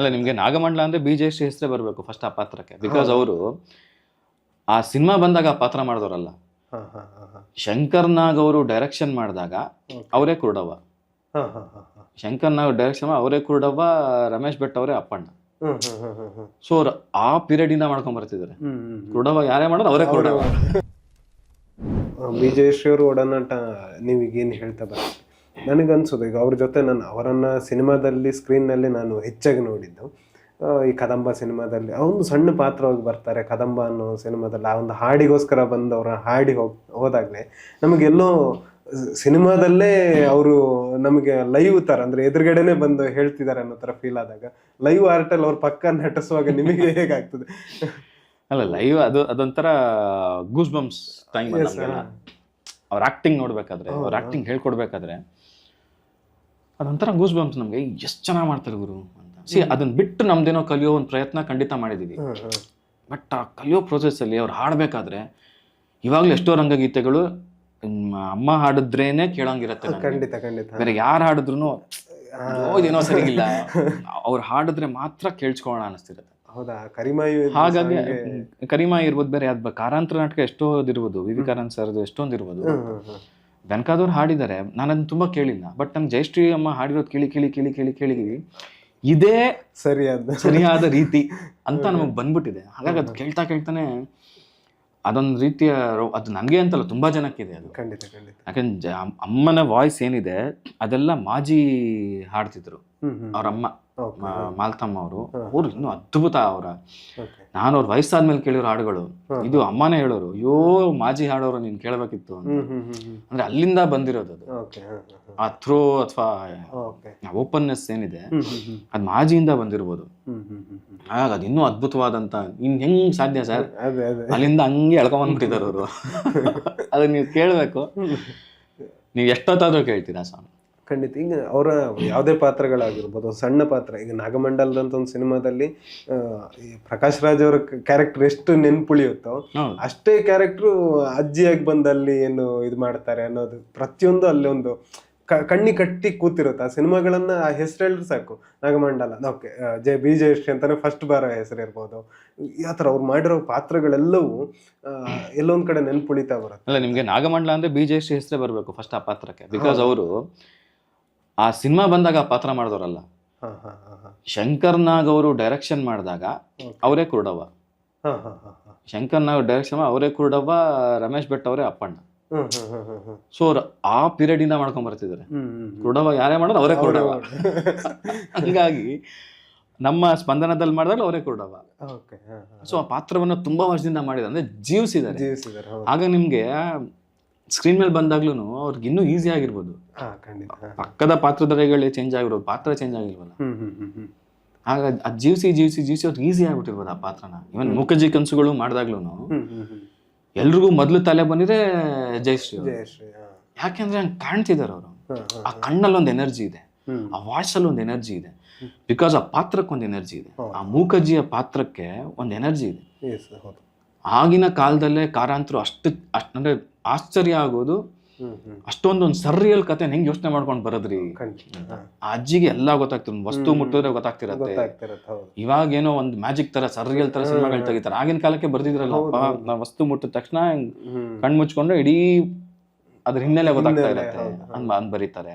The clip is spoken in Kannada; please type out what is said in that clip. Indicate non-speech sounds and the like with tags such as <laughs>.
ಅಲ್ಲ ನಿಮಗೆ ನಾಗಮಂಡಲ ಅಂದ್ರೆ ಬಿ ಜಯಶ್ರೀ ಹೆಸರೇ ಬರಬೇಕು ಫಸ್ಟ್ ಆ ಪಾತ್ರಕ್ಕೆ. ಬಿಕಾಸ್ ಅವರು ಆ ಸಿನಿಮಾ ಬಂದಾಗ ಆ ಪಾತ್ರ ಮಾಡಿದವರಲ್ಲ. ಶಂಕರ್ ನಾಗ್ ಅವರು ಡೈರೆಕ್ಷನ್ ಮಾಡಿದಾಗ. ಅವರೇ ಕುರುಡವ್ವ. ಶಂಕರ್ ನಾಗ್ ಡೈರೆಕ್ಷನ್ ಅವರೇ ಕುರುಡವ್ವ ರಮೇಶ್ ಭಟ್ ಅವರೇ ಅಪ್ಪಣ್ಣ. ಸೊ ಅವ್ರು ಆ ಪೀರಿಯಡ್ ಇಂದ ಮಾಡ್ಕೊಂಡ್ ಬರ್ತಿದ್ದಾರೆ. ಕುರುಡವ್ವ ಯಾರೇ ಮಾಡೋದು ಅವರೇ ಕುರುಡವ್ವ. ಬಿ ಜಯಶ್ರೀ ಅವರು ಒಡನಾಟ ನೀವೀಗ ಏನು ಹೇಳ್ತಾ ಬರ್ತೀರಿ? ನನಗನ್ಸೋದು ಈಗ ಅವ್ರ ಜೊತೆ ನಾನು ಅವರನ್ನ ಸಿನಿಮಾದಲ್ಲಿ ಸ್ಕ್ರೀನ್ನಲ್ಲಿ ನಾನು ಹೆಚ್ಚಾಗಿ ನೋಡಿದ್ದು. ಈ ಕದಂಬ ಸಿನಿಮಾದಲ್ಲಿ ಅವೊಂದು ಸಣ್ಣ ಪಾತ್ರವಾಗಿ ಬರ್ತಾರೆ ಕದಂಬ ಅನ್ನೋ ಸಿನಿಮಾದಲ್ಲಿ ಆ ಒಂದು ಹಾಡಿಗೋಸ್ಕರ ಬಂದು ಅವರ ಹಾಡಿ ಹೋಗ್ ಹೋದಾಗಲೇ ನಮಗೆಲ್ಲೋ ಸಿನಿಮಾದಲ್ಲೇ ಅವರು ನಮಗೆ ಲೈವ್ ತರ ಅಂದ್ರೆ ಎದುರುಗಡೆನೆ ಬಂದು ಹೇಳ್ತಿದ್ದಾರೆ ಅನ್ನೋ ತರ ಫೀಲ್ ಆದಾಗ ಲೈವ್ ಆರ್ಟಲ್ಲಿ ಅವ್ರ ಪಕ್ಕ ನಟಿಸುವಾಗ ನಿಮಗೆ ಹೇಗಾಗ್ತದೆ? ಅಲ್ಲ ಲೈವ್ ಅದು ಅದೊಂಥರ ಗೂಸ್ ಬಂಪ್ಸ್ ಟೈಮ್. ಅವ್ರ ಆಕ್ಟಿಂಗ್ ನೋಡ್ಬೇಕಾದ್ರೆ ಅವ್ರ ಆಕ್ಟಿಂಗ್ ಹೇಳ್ಕೊಡ್ಬೇಕಾದ್ರೆ ಅದೊಂಥರ ಗೂಸ್ ಬಂಪ್ಸ್ ನಮ್ಗೆ ಎಷ್ಟು ಚೆನ್ನಾಗಿ ಮಾಡ್ತಾರೆ ಗುರು ಅಂತ. ಸಿ ಅದನ್ನ ಬಿಟ್ಟು ನಮ್ದೇನೋ ಕಲಿಯೋ ಒಂದು ಪ್ರಯತ್ನ ಖಂಡಿತ ಮಾಡಿದೀವಿ. ಬಟ್ ಆ ಕಲಿಯೋ ಪ್ರೊಸೆಸ್ ಅಲ್ಲಿ ಅವ್ರು ಹಾಡ್ಬೇಕಾದ್ರೆ ಇವಾಗ್ಲೂ ಎಷ್ಟೋ ರಂಗಗೀತೆಗಳು ಅಮ್ಮ ಹಾಡಿದ್ರೇನೆ ಕೇಳಂಗಿರತ್ತೆ. ಖಂಡಿತ ಖಂಡಿತ. ಬೇರೆ ಯಾರು ಹಾಡಿದ್ರು ಏನೋ ಸರಿಗಿಲ್ಲ. <laughs> ಅವ್ರು ಹಾಡಿದ್ರೆ ಮಾತ್ರ ಕೇಳಿಸ್ಕೊಳ್ಳೋಣ ಅನಿಸ್ತಿರತ್ತೆ. ಹೌದಾ? ಕರಿಮಾಯು ಹಾಗಾಗಿ ಕರಿಮಾಯಿ ಇರ್ಬೋದು ಬೇರೆ ಯಾವ್ದು ಕಾರಾಂತರ ನಾಟಕ ಎಷ್ಟೋದಿರ್ಬೋದು ವಿ ವಿ ಕಾರಂತ್ ಸರ್ದು ಎಷ್ಟೊಂದು ಬೆನಕಾದವ್ರು ಹಾಡಿದ್ದಾರೆ ನಾನು ಅದನ್ನ ತುಂಬಾ ಕೇಳಿಲ್ಲ ಬಟ್ ನಂಗೆ ಜಯಶ್ರೀ ಅಮ್ಮ ಹಾಡಿರೋದು ಕೇಳಿ ಕೇಳಿ ಕೇಳಿ ಕೇಳಿ ಕೇಳಿ ಇದೇ ಸರಿಯಾದ ಸರಿಯಾದ ರೀತಿ ಅಂತ ನಮಗೆ ಬಂದ್ಬಿಟ್ಟಿದೆ. ಹಾಗಾಗಿ ಅದು ಕೇಳ್ತಾ ಕೇಳ್ತಾನೆ ಅದೊಂದು ರೀತಿಯ ಅದು ನನಗೆ ಅಂತಲ್ಲ ತುಂಬಾ ಜನಕ್ಕಿದೆ ಅದು. ಖಂಡಿತ ಖಂಡಿತ. ಯಾಕಂದ್ರೆ ಅಮ್ಮನ ವಾಯ್ಸ್ ಏನಿದೆ ಅದೆಲ್ಲ ಮಾಜಿ ಹಾಡ್ತಿದ್ರು ಹ್ಮ್ ಮಾಲ್ತಮ್ಮ ಅವರು. ಅವ್ರು ಇನ್ನೂ ಅದ್ಭುತ ಅವರ. ನಾನು ಅವ್ರ ವಯಸ್ಸಾದ್ಮೇಲೆ ಕೇಳಿರೋ ಹಾಡುಗಳು. ಇದು ಅಮ್ಮನೇ ಹೇಳೋರು. ಅಯ್ಯೋ ಮಾಜಿ ಹಾಡೋರು ನೀನ್ ಕೇಳಬೇಕಿತ್ತು ಅಂದ್ರೆ ಅಲ್ಲಿಂದ ಬಂದಿರೋದು ಅದು. ಆ ಥ್ರೋ ಅಥವಾ ಓಪನ್ನೆಸ್ ಏನಿದೆ ಅದು ಮಾಜಿಯಿಂದ ಬಂದಿರ್ಬೋದು. ಆಗ ಅದು ಇನ್ನೂ ಅದ್ಭುತವಾದಂತ ಇನ್ ಹೆಂಗ್ ಸಾಧ್ಯ ಸರ್? ಅಲ್ಲಿಂದ ಹಂಗೆ ಎಳ್ಕೊಂಬಂದ್ಬಿಟ್ಟಿದ್ದಾರೆ ಅವರು. <laughs> ಅದನ್ನ ನೀವು ಕೇಳಬೇಕು. ನೀವು ಎಷ್ಟೊತ್ತಾದ್ರೂ ಕೇಳ್ತೀರಾ ಸಾಂಗ್ ಖಂಡಿತ. ಈಗ ಅವರ ಯಾವುದೇ ಪಾತ್ರಗಳಾಗಿರ್ಬೋದು ಸಣ್ಣ ಪಾತ್ರ ಈಗ ನಾಗಮಂಡಲದಂತ ಒಂದು ಸಿನಿಮಾದಲ್ಲಿ ಪ್ರಕಾಶ್ ರಾಜ್ ಅವರ ಕ್ಯಾರೆಕ್ಟರ್ ಎಷ್ಟು ನೆನ್ಪುಳಿಯುತ್ತೋ ಅಷ್ಟೇ ಕ್ಯಾರೆಕ್ಟ್ರು ಅಜ್ಜಿಯಾಗಿ ಬಂದಲ್ಲಿ ಅಲ್ಲಿ ಏನು ಇದು ಮಾಡ್ತಾರೆ ಅನ್ನೋದು ಪ್ರತಿಯೊಂದು ಅಲ್ಲಿ ಒಂದು ಕಣ್ಣಿ ಕಟ್ಟಿ ಕೂತಿರುತ್ತೆ. ಆ ಸಿನಿಮಾಗಳನ್ನ ಆ ಹೆಸರು ಹೇಳಿದ್ರೆ ಸಾಕು. ನಾಗಮಂಡಲ ಓಕೆ ಜಯ ಬಿ ಜಯಶ್ರೀ ಅಂತಾನೆ ಫಸ್ಟ್ ಬಾರ ಹೆಸರು ಇರ್ಬೋದು ಆ ಥರ ಅವ್ರು ಮಾಡಿರೋ ಪಾತ್ರಗಳೆಲ್ಲವೂ ಎಲ್ಲೊಂದು ಎಲ್ಲೊಂದ್ ಕಡೆ ನೆನ್ಪುಳಿತಾ ಬರುತ್ತೆ. ಅಲ್ಲ ನಿಮಗೆ ನಾಗಮಂಡಲ ಅಂದ್ರೆ ಬಿ ಜಯಶ್ರೀ ಹೆಸರೇ ಬರಬೇಕು ಫಸ್ಟ್ ಆ ಪಾತ್ರಕ್ಕೆ. ಬಿಕಾಸ್ ಅವರು ಆ ಸಿನಿಮಾ ಬಂದಾಗ ಆ ಪಾತ್ರ ಮಾಡಿದವರಲ್ಲ. ಶಂಕರ್ ನಾಗ್ ಅವರು ಡೈರೆಕ್ಷನ್ ಮಾಡಿದಾಗ ಅವರೇ ಕುರುಡವ್ವ. ಶಂಕರ್ ನಾಗ್ ಡೈರೆಕ್ಷನ್ ಅವರೇ ಕುರುಡವ್ವ ರಮೇಶ್ ಭಟ್ ಅವರೇ ಅಪ್ಪಣ್ಣ. ಸೊ ಅವ್ರು ಆ ಪೀರಿಯಡ್ ಇಂದ ಮಾಡ್ಕೊಂಡ್ ಬರ್ತಿದ್ದಾರೆ. ಹ್ಮ್ ಕುರುಡವ್ವ ಯಾರೇ ಮಾಡೋದು ಅವರೇ ಕುರುಡವ್ವ. <laughs> ಹಂಗಾಗಿ ನಮ್ಮ ಸ್ಪಂದನದಲ್ಲಿ ಮಾಡಿದಾಗ ಅವರೇ ಕುರುಡವ್ವ. ಸೊ ಆ ಪಾತ್ರವನ್ನು ತುಂಬಾ ವರ್ಷದಿಂದ ಮಾಡಿದ ಅಂದ್ರೆ ಜೀವಿಸಿದ್ದಾರೆ. ಆಗ ನಿಮ್ಗೆ ಸ್ಕ್ರೀನ್ ಮೇಲೆ ಬಂದಾಗ್ಲೂ ಅವ್ರಿಗೆ ಇನ್ನೂ ಈಸಿ ಆಗಿರ್ಬೋದು. ಪಕ್ಕದ ಪಾತ್ರಧಾರಿಗಳೇ ಚೇಂಜ್ ಆಗಿರೋದು ಪಾತ್ರ ಚೇಂಜ್ ಆಗಿಲ್ವಲ್ಲ ಆಗ ಅದ್ ಜೀವಿಸಿ ಜೀವಿಸಿ ಜೀವಿಸಿ ಅವ್ರಿಗೆ ಈಸಿ ಆಗ್ಬಿಟ್ಟಿರ್ಬೋದು ಆ ಪಾತ್ರನ. ಇವನ್ ಮುಖಜಿ ಕನ್ಸುಗಳು ಮಾಡಿದಾಗ್ಲೂ ಎಲ್ರಿಗೂ ಮೊದಲು ತಲೆ ಬಂದಿದೆ ಜಯಶ್ರೀ ಯಾಕೆಂದ್ರೆ ಹಂಗೆ ಕಾಣ್ತಿದ್ದಾರೆ ಅವರು. ಆ ಕಣ್ಣಲ್ಲಿ ಒಂದು ಎನರ್ಜಿ ಇದೆ ಆ ವಾಯ್ಸ್ ಅಲ್ಲಿ ಒಂದು ಎನರ್ಜಿ ಇದೆ ಬಿಕಾಸ್ ಆ ಪಾತ್ರಕ್ಕೆ ಒಂದು ಎನರ್ಜಿ ಇದೆ. ಆ ಮೂಕಜ್ಜಿಯ ಪಾತ್ರಕ್ಕೆ ಒಂದು ಎನರ್ಜಿ ಇದೆ. ಆಗಿನ ಕಾಲದಲ್ಲೇ ಕಾರಾಂತರು ಅಷ್ಟು ಅಷ್ಟು ಅಂದ್ರೆ ಆಶ್ಚರ್ಯ ಆಗೋದು. ಅಷ್ಟೊಂದೊಂದು ಸರ್ರಿಯಲ್ ಕತೆ ಹೆಂಗ್ ಯೋಚನೆ ಮಾಡ್ಕೊಂಡು ಬರದ್ರಿ? ಆ ಅಜ್ಜಿಗೆ ಎಲ್ಲ ಗೊತ್ತಾಗ್ತಿರ್ ವಸ್ತು ಮುಟ್ಟಿದ್ರೆ ಗೊತ್ತಾಗ್ತಿರತ್ತೆ. ಇವಾಗ ಏನೋ ಒಂದು ಮ್ಯಾಜಿಕ್ ತರ ಸರ್ರಿಯಲ್ ತರ ಸಿನಿಮಾಗಳು ತೆಗಿತಾರೆ. ಆಗಿನ ಕಾಲಕ್ಕೆ ಬರ್ದಿದ್ರಲ್ಲ ವಸ್ತು ಮುಟ್ಟಿದ ತಕ್ಷಣ ಕಣ್ಣು ಕಣ್ ಮುಚ್ಕೊಂಡ್ರೆ ಇಡೀ ಅದ್ರ ಹಿನ್ನೆಲೆ ಗೊತ್ತಾಗ್ತಾ ಇರತ್ತೆ. ಅಂದ್ ಬರೀತಾರೆ.